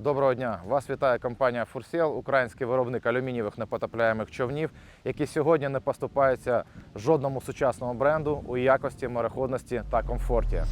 Доброго дня! Вас вітає компанія Фурсел, український виробник алюмінієвих непотопляємих човнів, які сьогодні не поступаються жодному сучасному бренду у якості, мореходності та комфорті.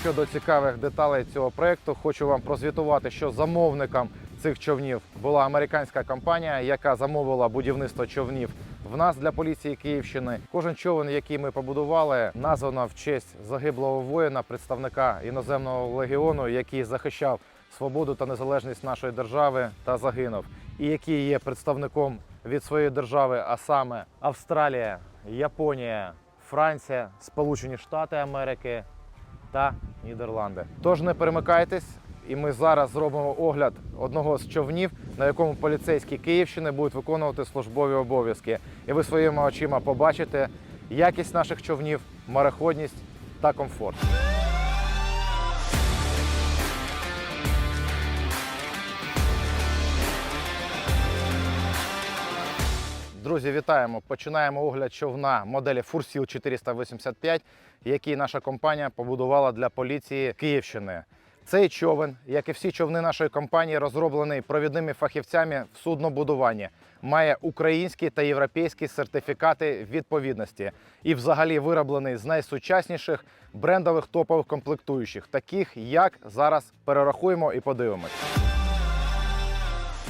Щодо цікавих деталей цього проекту, хочу вам прозвітувати, що замовником цих човнів була американська компанія, яка замовила будівництво човнів в нас для поліції Київщини. Кожен човен, який ми побудували, названо в честь загиблого воїна, представника іноземного легіону, який захищав свободу та незалежність нашої держави та загинув, і який є представником від своєї держави, а саме Австралія, Японія, Франція, Сполучені Штати Америки та Нідерланди. Тож не перемикайтесь, і ми зараз зробимо огляд одного з човнів, на якому поліцейські Київщини будуть виконувати службові обов'язки. І ви своїми очима побачите якість наших човнів, мореходність та комфорт. Друзі, вітаємо! Починаємо огляд човна моделі Фурсіл 485, який наша компанія побудувала для поліції Київщини. Цей човен, як і всі човни нашої компанії, розроблений провідними фахівцями в суднобудуванні, має українські та європейські сертифікати відповідності і взагалі вироблений з найсучасніших брендових топових комплектуючих, таких як зараз перерахуємо і подивимось.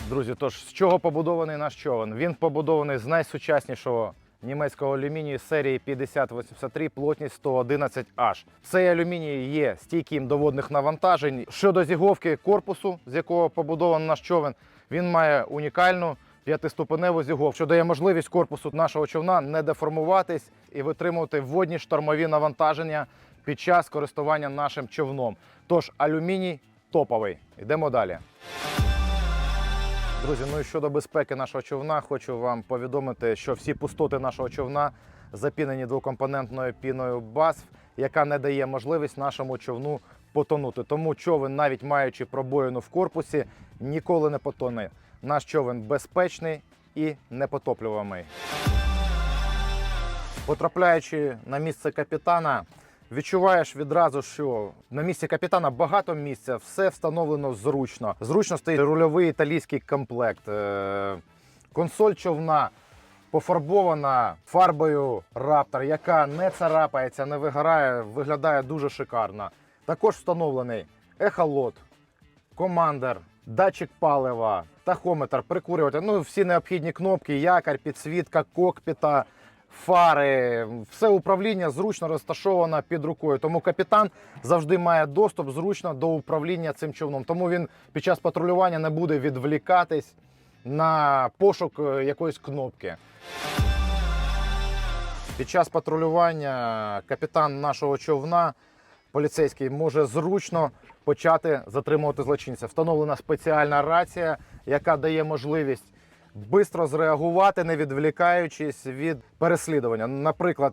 Друзі, тож з чого побудований наш човен? Він побудований з найсучаснішого німецького алюмінію серії 5083 плотність 111H. Цей алюміній є стійким до водних навантажень. Щодо зіговки корпусу, з якого побудований наш човен, він має унікальну п'ятиступеневу зіговку, що дає можливість корпусу нашого човна не деформуватись і витримувати водні штормові навантаження під час користування нашим човном. Тож алюміній топовий. Йдемо далі. Друзі, ну і щодо безпеки нашого човна, хочу вам повідомити, що всі пустоти нашого човна запінені двокомпонентною піною BASF, яка не дає можливість нашому човну потонути. Тому човен, навіть маючи пробоїну в корпусі, ніколи не потоне. Наш човен безпечний і непотоплюваний. Потрапляючи на місце капітана, відчуваєш відразу, що на місці капітана багато місця, все встановлено зручно. Зручно стоїть рульовий італійський комплект. Е, Консоль човна пофарбована фарбою Raptor, яка не царапається, не вигорає, виглядає дуже шикарно. Також встановлений ехолот, командер, датчик палива, тахометр, прикурюватель, ну всі необхідні кнопки, якорь, підсвітка кокпіта, фари, все управління зручно розташовано під рукою. Тому капітан завжди має доступ зручно до управління цим човном. Тому він під час патрулювання не буде відвлікатись на пошук е, якоїсь кнопки. Під час патрулювання капітан нашого човна поліцейський може зручно почати затримувати злочинця. Встановлена спеціальна рація, яка дає можливість швидко зреагувати, не відвлікаючись від переслідування. Наприклад,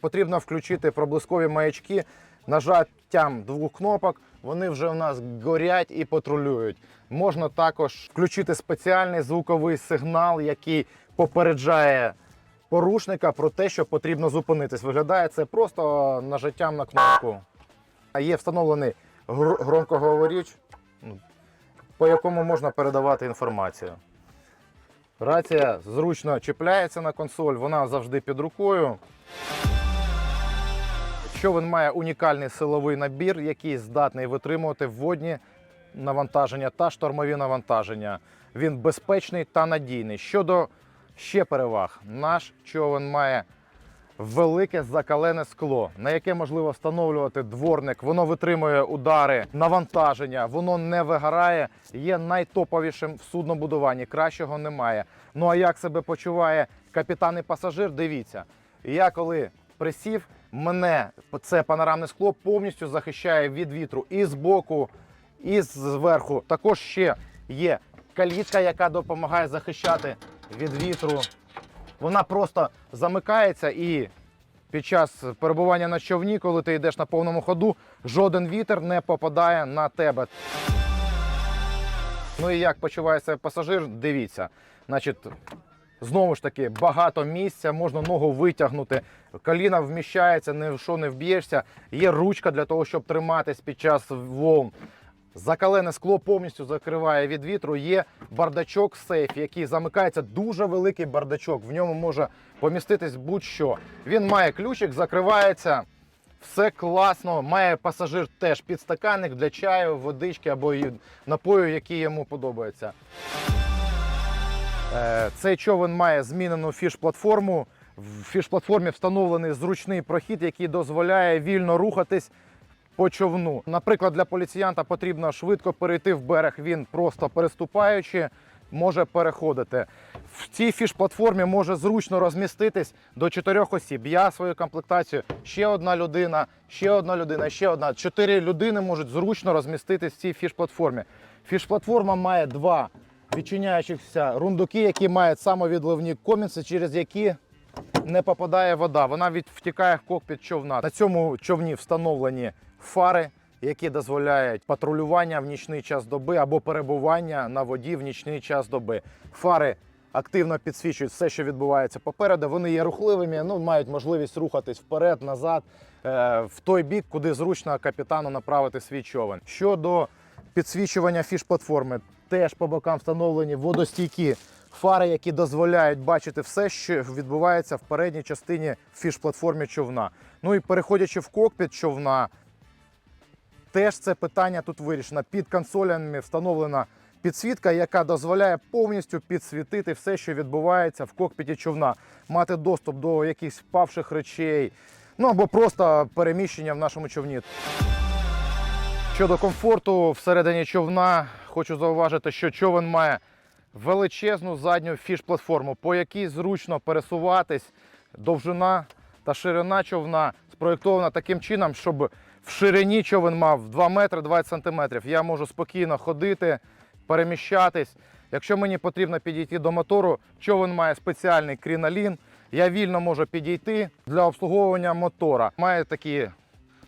потрібно включити проблискові маячки нажаттям двох кнопок. Вони вже у нас горять і патрулюють. Можна також включити спеціальний звуковий сигнал, який попереджає порушника про те, що потрібно зупинитись. Виглядає це просто нажаттям на кнопку. А Є встановлений гр- громкоговоріч, ну, по якому можна передавати інформацію. Рація зручно чіпляється на консоль, вона завжди під рукою. Човен має унікальний силовий набір, який здатний витримувати водні навантаження та штормові навантаження. Він безпечний та надійний. Щодо ще переваг, наш човен має велике закалене скло, на яке можливо встановлювати дворник. Воно витримує удари, навантаження, воно не вигорає. Є найтоповішим в суднобудуванні. Кращого немає. Ну а як себе почуває капітан і пасажир? Дивіться, я коли присів, мене це панорамне скло повністю захищає від вітру і з боку, і зверху. Також ще є калітка, яка допомагає захищати від вітру. Вона просто замикається і під час перебування на човні, коли ти йдеш на повному ходу, жоден вітер не попадає на тебе. Ну і як почуває себе пасажир, дивіться. Значить, Знову ж таки, багато місця, можна ногу витягнути, коліна вміщається, ні в що не вб'єшся. Є ручка для того, щоб триматись під час волн. Закалене скло повністю закриває від вітру. Є бардачок сейф, який замикається. Дуже великий бардачок. В ньому може поміститись будь-що. Він має ключик, закривається. Все класно. Має пасажир теж підстаканник для чаю, водички або напою, які йому подобаються. Е, Цей човен має змінену фіш-платформу. В фіш-платформі встановлений зручний прохід, який дозволяє вільно рухатись по човну. Наприклад, для поліціянта потрібно швидко перейти в берег. Він просто переступаючи може переходити. В цій фіш-платформі може зручно розміститись до чотирьох осіб. Я свою комплектацію, ще одна людина, ще одна людина, ще одна. Чотири людини можуть зручно розміститись в цій фіш-платформі. Фіш-платформа має два відчиняючихся рундуки, які мають самовідливні комінси, через які не попадає вода. Вона від, втікає в кокпіт човна. На цьому човні встановлені фари, які дозволяють патрулювання в нічний час доби або перебування на воді в нічний час доби. Фари активно підсвічують все, що відбувається попереду. Вони є рухливими, ну мають можливість рухатись вперед, назад, е, в той бік, куди зручно капітану направити свій човен. Щодо підсвічування фіш-платформи, теж по бокам встановлені водостійкі фари, які дозволяють бачити все, що відбувається в передній частині фіш-платформі човна. Ну і переходячи в кокпіт човна, теж це питання тут вирішено. Під консолями встановлена підсвітка, яка дозволяє повністю підсвітити все, що відбувається в кокпіті човна, мати доступ до якихось впавших речей, ну або просто переміщення в нашому човні. Щодо комфорту всередині човна, хочу зауважити, що човен має величезну задню фіш-платформу, по якій зручно пересуватись. Довжина та ширина човна спроєктована таким чином, щоб в ширині човен мав 2 метри 20 сантиметрів. Я можу спокійно ходити, переміщатись. Якщо мені потрібно підійти до мотору, човен має спеціальний крінолін. Я вільно можу підійти для обслуговування мотора. Має такі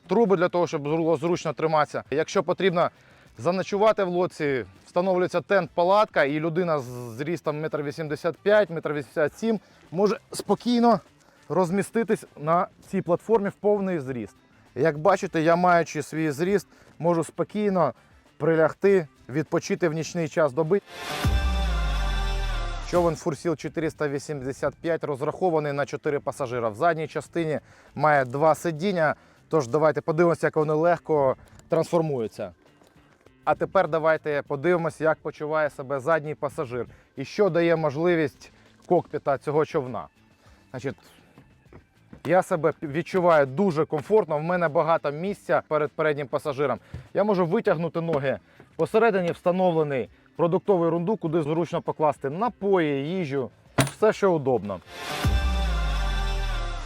труби для того, щоб було зручно триматися. Якщо потрібно заночувати в лодці, встановлюється тент-палатка, і людина з зрістом 1,85 м, 1,87 м може спокійно розміститись на цій платформі в повний зріст. Як бачите, я маючи свій зріст, можу спокійно прилягти, відпочити в нічний час доби. Човен Фурсіл 485 розрахований на 4 пасажира. В задній частині має два сидіння. Тож давайте подивимося, як вони легко трансформуються. А тепер давайте подивимося, як почуває себе задній пасажир і що дає можливість кокпіта цього човна. Значить, я себе відчуваю дуже комфортно. В мене багато місця перед переднім пасажиром. Я можу витягнути ноги. Посередині встановлений продуктовий рундук, куди зручно покласти напої, їжу, все, що удобно.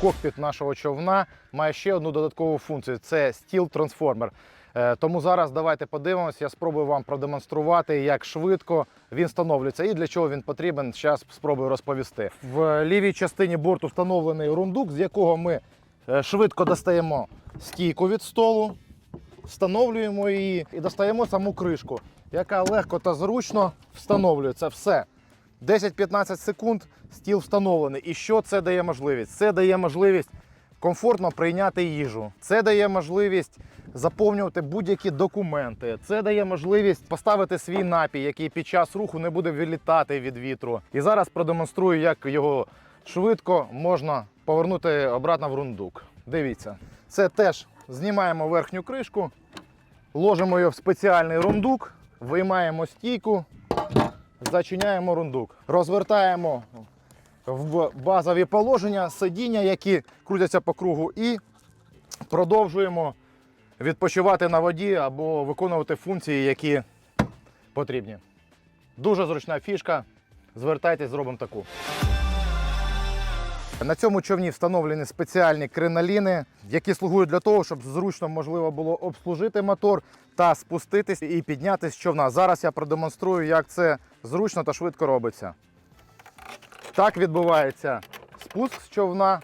Кокпіт нашого човна має ще одну додаткову функцію це стіл трансформер. Е, Тому зараз давайте подивимося, я спробую вам продемонструвати, як швидко він встановлюється і для чого він потрібен. Зараз спробую розповісти. В лівій частині борту встановлений рундук, з якого ми е, швидко достаємо стійку від столу, встановлюємо її і достаємо саму кришку, яка легко та зручно встановлюється. Все. 10-15 секунд стіл встановлений. І що це дає можливість? Це дає можливість комфортно прийняти їжу. Це дає можливість заповнювати будь-які документи. Це дає можливість поставити свій напій, який під час руху не буде вилітати від вітру. І зараз продемонструю, як його швидко можна повернути обратно в рундук. Дивіться, це теж знімаємо верхню кришку, ложимо її в спеціальний рундук, виймаємо стійку. Зачиняємо рундук, розвертаємо в базові положення сидіння, які крутяться по кругу, і продовжуємо відпочивати на воді або виконувати функції, які потрібні. Дуже зручна фішка. Звертайтесь, зробимо таку. На цьому човні встановлені спеціальні криноліни, які слугують для того, щоб зручно можливо було обслужити мотор та спуститись і піднятися з човна. Зараз я продемонструю, як це зручно та швидко робиться. Так відбувається спуск з човна.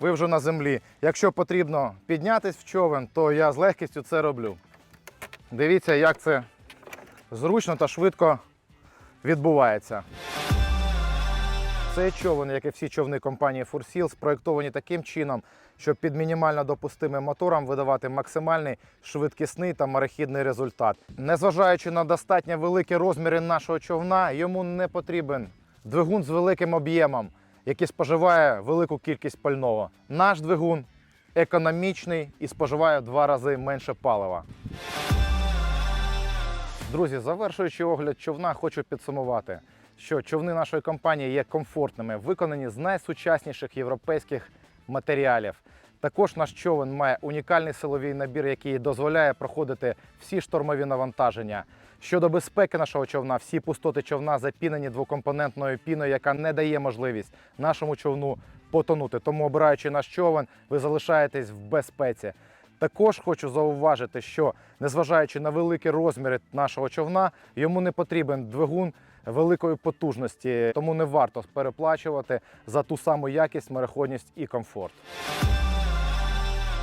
Ви вже на землі. Якщо потрібно піднятись в човен, то я з легкістю це роблю. Дивіться, як це зручно та швидко відбувається. Цей човен, як і всі човни компанії Фурсіл, спроєктовані таким чином, щоб під мінімально допустимим мотором видавати максимальний швидкісний та марохідний результат. Незважаючи на достатньо великі розміри нашого човна, йому не потрібен двигун з великим об'ємом, який споживає велику кількість пального. Наш двигун економічний і споживає в два рази менше палива. Друзі, завершуючи огляд човна, хочу підсумувати, що човни нашої компанії є комфортними, виконані з найсучасніших європейських матеріалів. Також наш човен має унікальний силовий набір, який дозволяє проходити всі штормові навантаження. Щодо безпеки нашого човна, всі пустоти човна запінені двокомпонентною піною, яка не дає можливість нашому човну потонути. Тому, обираючи наш човен, ви залишаєтесь в безпеці. Також хочу зауважити, що незважаючи на великі розміри нашого човна, йому не потрібен двигун великої потужності, тому не варто переплачувати за ту саму якість, мореходність і комфорт.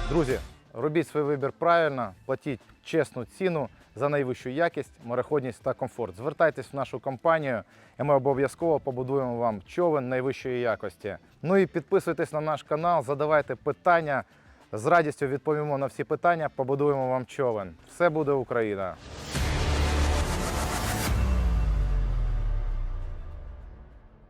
Друзі, робіть свій вибір правильно, платіть чесну ціну за найвищу якість, мореходність та комфорт. Звертайтесь в нашу компанію, і ми обов'язково побудуємо вам човен найвищої якості. Ну і підписуйтесь на наш канал, задавайте питання. З радістю відповімо на всі питання, побудуємо вам човен. Все буде Україна!